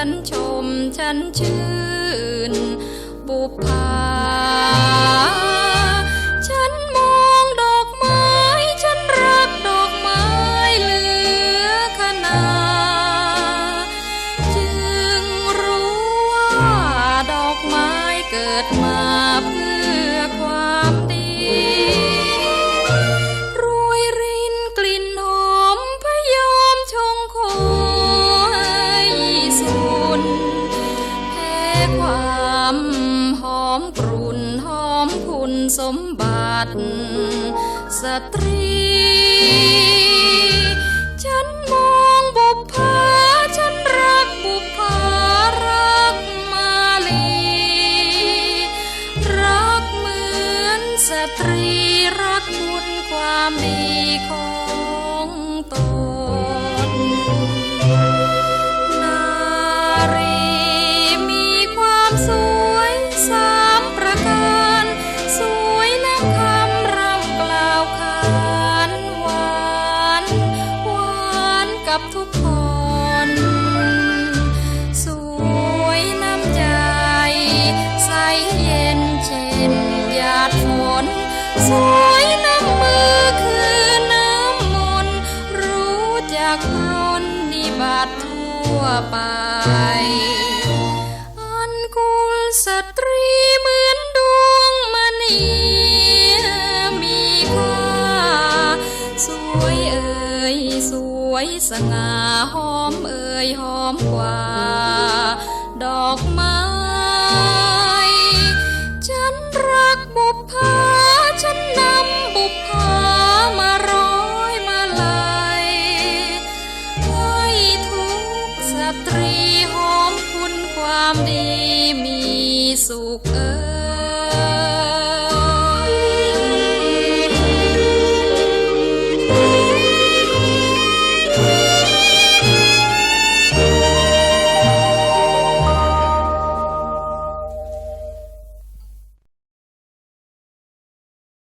ันชมฉันชื่น บุพาฉันมองดอกไม้ ฉันรักดอกไม้เหลือขนาจึงรู้ว่าดอกไม้เกิดมาเพื่อ คุณสมบัติ สตรี ฉันมองบุพภาฉันรักบุพภารักมาลี รักเหมือนสตรีรักบุญความดีของ สวยน้ำมือคือน้ำมนต์รู้จักปรนนิบัติทั่วไป อันกุลสตรีเหมือนดวงมณีมีค่าสวยเอ่ยสวยสง่าหอมเอ่ยหอมกว่า ดอกไม้ ฉันรักบุพภา ฉันนำบุพผามาร้อยมาลัยให้ทุกสตรีหอมคุณความดี